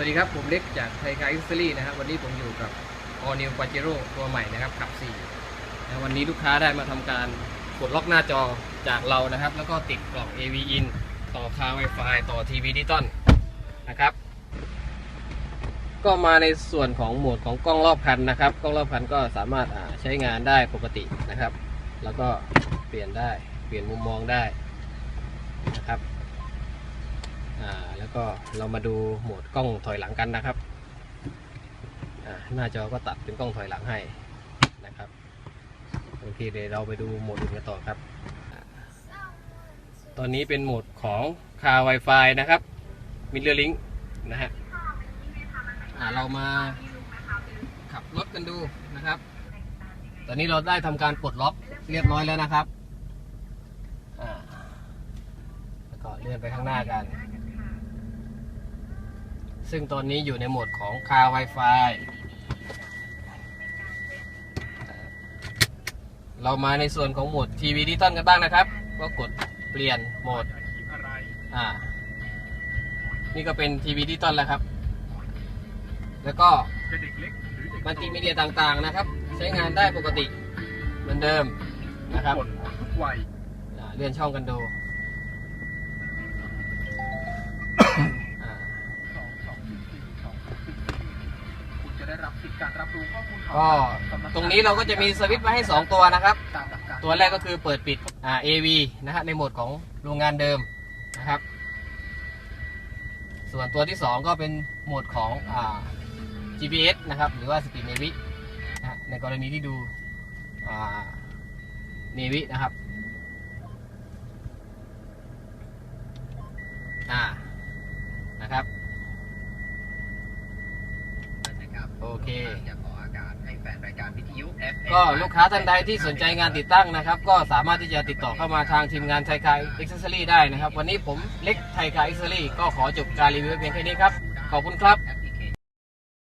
วัสดีครับ ผมเล็กจากไทยคาอิสซี่นะครับ วันนี้ผมอยู่กับ All New Pajero ตัวใหม่นะครับขับ 4 นะวันนี้ลูกค้าได้มาทำการกดล็อกหน้าจอจากเรานะครับ แล้วก็ติดกล่อง AV in ต่อคา Wi-Fi ต่อทีวีดิจิตอลนะครับ ก็มาในส่วนของโหมดของกล้องรอบคันนะครับ กล้องรอบคันก็สามารถใช้งานได้ปกตินะครับ แล้วก็เปลี่ยนได้ เปลี่ยนมุมมองได้นะครับ แล้วก็เรามาดูโหมดกล้องถอยหลังกันนะครับหน้าจอก็ตัดเป็นกล้องถอยหลังให้นะครับโอเคเดี๋ยวเราไปดูโหมดอื่นกันต่อครับ ตอนนี้เป็นโหมดของคา Wi-Fi นะครับมิเลอร์ลิงนะฮะเรามาขับรถกันดูนะครับ ตอนนี้เราได้ทำการปลดล็อกเรียบร้อยแล้วนะครับแล้วก็เลื่อนไปข้างหน้ากัน ซึ่งตอนนี้อยู่ในโหมดของ Car Wi-Fi เรามาในส่วนของโหมดทีวีดิจิตอลกันบ้างนะครับ ก็กดเปลี่ยนโหมดอ่านี่ก็เป็นทีวีดิจิตอลแล้วครับ แล้วก็มัลติมีเดียต่างๆนะครับ ใช้งานได้ปกติเหมือนเดิมนะครับกดทุกวัยอ่าเลื่อนช่องกันดู การรับรู้ข้อมูลข่าวก็สำกตรงนี้เราก็จะมีสวิตช์มาให้ 2 ตัวนะครับตามหลักการตัวแรกก็คือเปิดปิดอ่า AV นะฮะในโหมดของโรงงานเดิมนะครับ ส่วนตัวที่ 2 ก็เป็นโหมดของอ่า GPS นะครับหรือว่า Speed Navy นะฮะในกรณีที่ดูอ่า Navy นะครับ อ่า นะครับ นะครับ โอเค จะขออากาศให้แฟนรายการวิทยุ FM ก็ลูกค้าท่านใดที่สนใจงานติดตั้งนะครับ ก็สามารถที่จะติดต่อเข้ามาทางทีมงานไทยคายเอ็กซ์ซอรี่ได้นะครับ วันนี้ผมเล็กไทยคายเอ็กซ์ซอรี่ก็ขอจบการรีวิวไว้เพียงแค่นี้ครับ ขอบคุณครับ